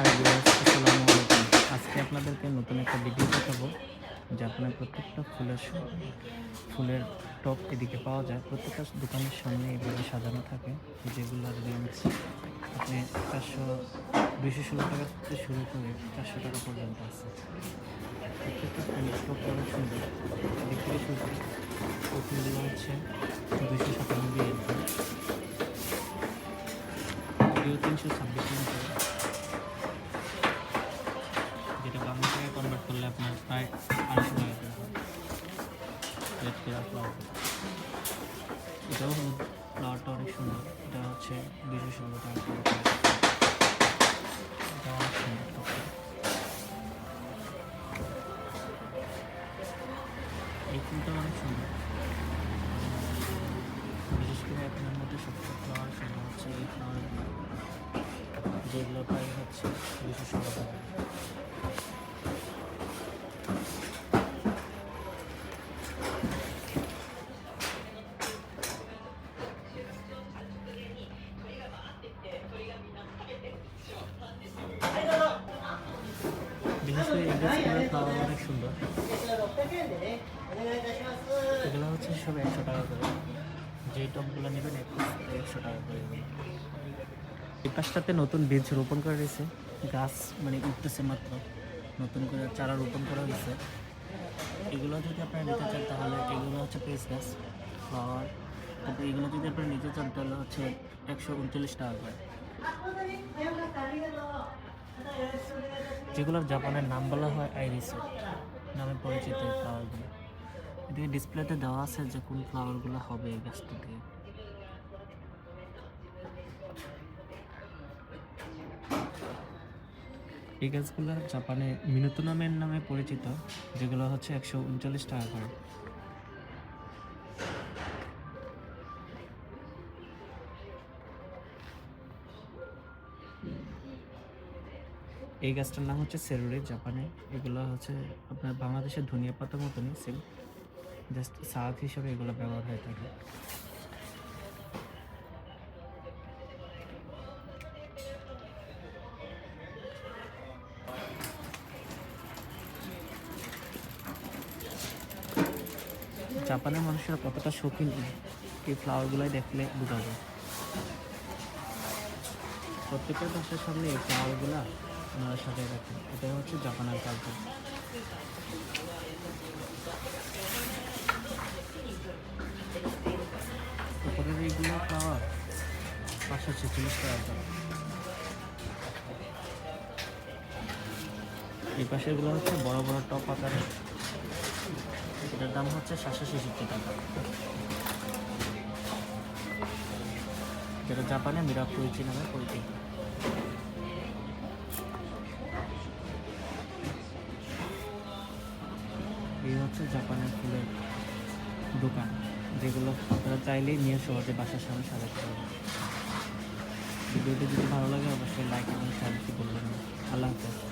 Hi viewers, আসসালামু আলাইকুম। আজকে আপনাদেরকে নতুন একটা ভিডিও দেখাবো, যে আপনার প্রত্যেকটা ফুলের ফুলের টপ এদিকে পাওয়া যায়। প্রত্যেকটা দোকানের সামনে এভাবে সাজানো থাকে যেগুলোর রেঞ্জ আপনি চারশো দুইশো ষোলো টাকা থেকে শুরু করে চারশো টাকা পর্যন্ত আছে। প্রত্যেকটা ফুলের টপ অনেক সুন্দর। শুরু করে ফুলগুলো হচ্ছে দুইশো সাতানব্বই তিনশো ছাব্বিশ টাকা কনভার্ট করলে আপনার প্রায় আড়াইশো টাকা হয় ফ্লাওয়ার এটাও ফ্লাওয়ারটা অনেক সুন্দর। এটা হচ্ছে দুশো ষোলো টাকা সুন্দর। এই ফুলটা অনেক সুন্দর। বিশেষ করে আপনার মধ্যে সবচেয়ে ফ্লাওয়ার সুন্দর হচ্ছে এই ফ্লাওয়ারগুলো যেগুলো প্রাইস হচ্ছে দুশো ষোলো টাকা। বিশেষ অনেক সুন্দর। এগুলো হচ্ছে সব একশো টাকা করে। নেবেন একশো টাকা করে পাশটাতে নতুন বীজ রোপণ করা হয়েছে। গাছ মানে উঠতেছে মাত্র। নতুন করে চারা রোপণ করা হয়েছে। এগুলো যদি আপনারা নিতে চান তাহলে এগুলো হচ্ছে পেস গাছ ফ্লাওয়ার তারপরে এগুলো যদি আপনারা নিতে চান তাহলে হচ্ছে একশো উনচল্লিশ টাকা করে। যেগুলোর জাপানের নাম বলা হয় আইরিসেট নামে পরিচিত এই ফ্লাওয়ারগুলো এদিকে ডিসপ্লেতে দেওয়া আছে যে কোন ফ্লাওয়ারগুলো হবে এই গাছটিতে এই গাছগুলো জাপানে মিনুতো নামের নামে পরিচিত, যেগুলো হচ্ছে একশো উনচল্লিশ টাকা করে। এই গাছটার নাম হচ্ছে সেরুরি, জাপানে। এগুলো হচ্ছে আপনার বাংলাদেশের ধনিয়া পাতার মতনই, সেম। জাস্ট সাদ হিসাবে এগুলো ব্যবহার হয়ে থাকে। জাপানের মানুষেরা কতটা শৌখিন, এই ফ্লাওয়ারগুলোই দেখলে বোঝা যায়। প্রত্যেকের বাসার সামনে এই ফ্লাওয়ারগুলো ওনারা সাজিয়ে রাখেন। এটাই হচ্ছে জাপানের কালচার উপরের এইগুলো ফ্লাওয়ার পাঁচশো ছেচল্লিশ টাকা করে। এই পাশেগুলো হচ্ছে বড় বড় টপ আকারের এটার দাম হচ্ছে সাতশো ছেষট্টি টাকা। যেটা জাপানে মিরাকুইচি নামে পরিচিত। এই হচ্ছে জাপানের ফুলের দোকান, যেগুলো আপনারা চাইলেই নিয়ে সহজে বাসার সামনে সাজাতে পারবেন। ভিডিওটি যদি ভালো লাগে, অবশ্যই লাইক এবং শেয়ার করতে বলবেন না। আল্লাহ হাফেজ।